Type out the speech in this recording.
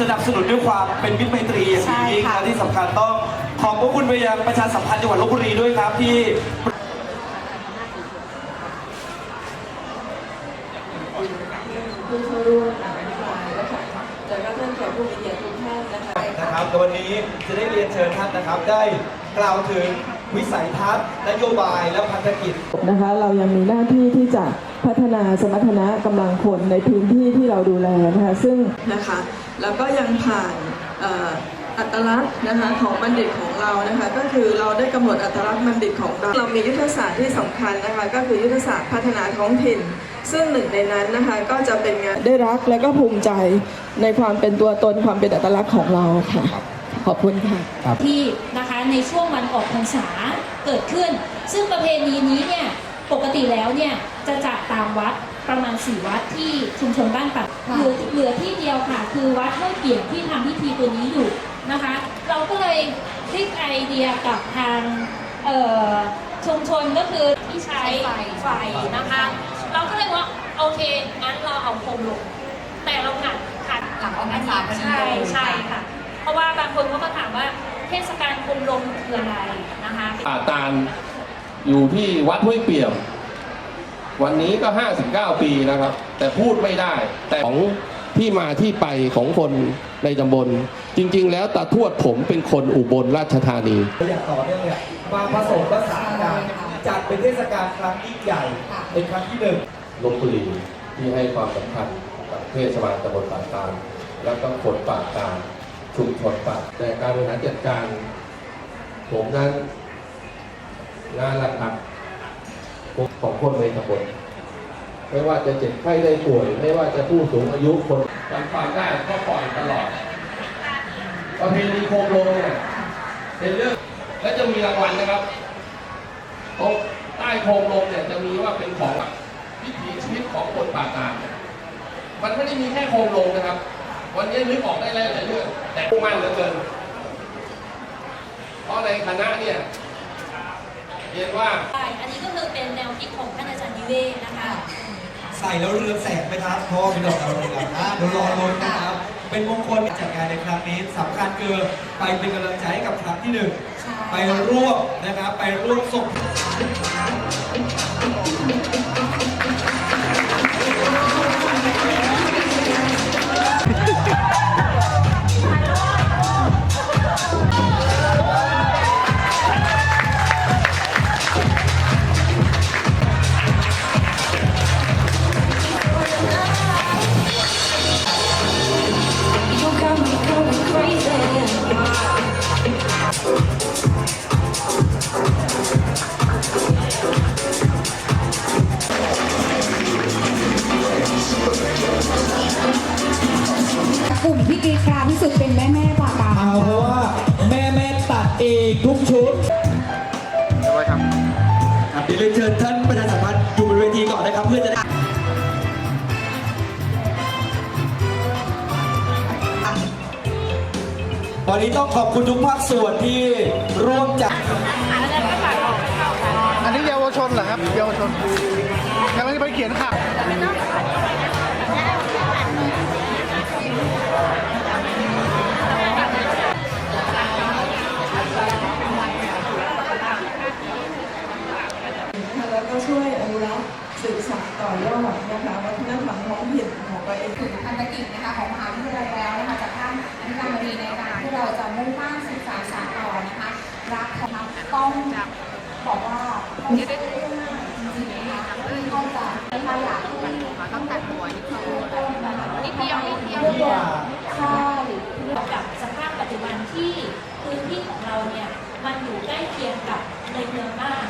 สนับสนุนด้วยความเป็นมิตรไมตรีอย่างใช่ยิ่งค่ะและที่สำคัญต้อง ขอบพระคุณไปยังประชาสัมพันธ์จังหวัดลบบุรีด้วยครับที่ ผู้เข้าร่วมอภิปรายนะคะแล้วก็ท่านแขกผู้มีเกียรติทุกท่านนะคะ นะครับแต่วันนี้จะได้เรียนเชิญท่านนะครับ ได้กล่าวถึงวิสัยทัศน์นโยบายและพันธกิจ นะคะเรายังมีหน้าที่ที่จะพัฒนาสมรรถนะกำลังคนในพื้นที่ที่เราดูแลนะคะซึ่ง นะคะ แล้วก็ยังผ่านเอ่ออัตลักษณ์นะคะของบัณฑิตของเรานะคะก็คือเราได้กำหนดอัตลักษณ์บัณฑิตของเราเรามียุทธศาสตร์ที่สำคัญนะคะก็คือยุทธศาสตร์พัฒนาท้องถิ่น ซึ่งหนึ่งในนั้นนะคะก็จะเป็นงานได้รักและก็ภูมิใจในความเป็นตัวตนความเป็นอัตลักษณ์ของเราค่ะขอบคุณค่ะที่นะคะในช่วงวันออกพรรษาเกิดขึ้น ซึ่งประเพณีนี้เนี่ยปกติแล้วเนี่ยจะจัดตามวัด ประมาณ4วัดที่ชุมชนบ้านปัดเหลือเหลือที่เดียวค่ะ คือวัดห้วยเปี่ยมที่ทำพิธีตัวนี้อยู่นะคะ เราก็เลยคลิกไอเดียกับทางเอ่อชุมชนก็คือที่ใช้ไฟนะคะ เราก็เลยว่าโอเคงั้นเราเอาโคมลง แต่เราขาดขาดหลังออกพรรษาพอดีใช่เลยใช่ค่ะ เพราะว่าบางคนเขาก็ถามว่าเทศกาลโคมลมคืออะไรนะคะอาตานอยู่ที่วัดห้วยเปี่ยม วันนี้ก็ 59 ปีนะครับ แต่พูดไม่ได้ แต่ของที่มาที่ไปของคนในตำบล จริง ๆ แล้วตาทวดผมเป็นคนอุบลราชธานี อย่างต่อเนื่องเนี่ยมาผสมผสานกันจัดเป็นเทศกาลครั้งยิ่งใหญ่เป็นครั้งที่หนึ่งลบบุรีที่ให้ความสำคัญกับเทศบาลตำบลป่าตาลแล้วก็คนป่าตาลชุมชนป่าแต่การบริหารจัดการผมนั้นงานหลักๆ ของคนในตำบลไม่ว่าจะเจ็บไข้ได้ป่วย ไม่ว่าจะผู้สูงอายุคนจำความได้ก็ปล่อยตลอดประเพณีโคมลงเนี่ยเป็นเรื่องและจะมีรางวัลนะครับตรงใต้โคมลมเนี่ยจะมีว่าเป็นของวิถีชีวิตของคนป่าตาลมันไม่ได้มีแค่โคมลมนะครับ วันนี้นึกออกได้หลายเรื่องแต่มุ่งมั่นเหลือเกิน เพราะในคณะเนี่ย เรียนว่าใช่อันนี้ก็คือเป็นแนวคิดของท่านอาจารย์นิเวศน์นะคะ ใส่แล้วเรืองแสงไหมครับเพราะว่ามีดอกดาวเรืองอะเดี๋ยวรอลุ้นนะครับ เป็นมงคลจัดงานในครั้งนี้สำคัญคือไปเป็นกำลังใจให้กับครั้งที่หนึ่งไปร่วมนะครับ ไปร่วมส่ง กลุ่มที่กรีดกรารที่สุดเป็นแม่แม่ๆป่าตาเอาเพราะว่าแม่แม่ตัดเองทุกชุดครับเดี๋ยวเรียนเชิญท่านประธานสัมพันธ์อยู่บนเวทีก่อนนะครับเพื่อจะได้วันนี้ต้องขอบคุณทุกภาคส่วนที่ร่วมจัด อันนี้เยาวชนเหรอครับ เยาวชนกำลังจะไปเขียนข่าวแล้ว เห็นของตัวเองถึงพันธกิจนะคะของมหาวิทยาลัยแล้วนะคะจากท่านอธิการบดีในการที่เราจะมุ่งมั่นศึกษาสารต่อนะคะรักของต้องบอกว่าต้ได้จริงๆนะคะต้องจะมาอยากต้องแต่งตัวนิดนึนิดเยวเดียวใช่กับสภาพปัจจุบันที่พื้นที่ของเราเนี่ยมันอยู่ใกล้เคียงกับในเมืองมาก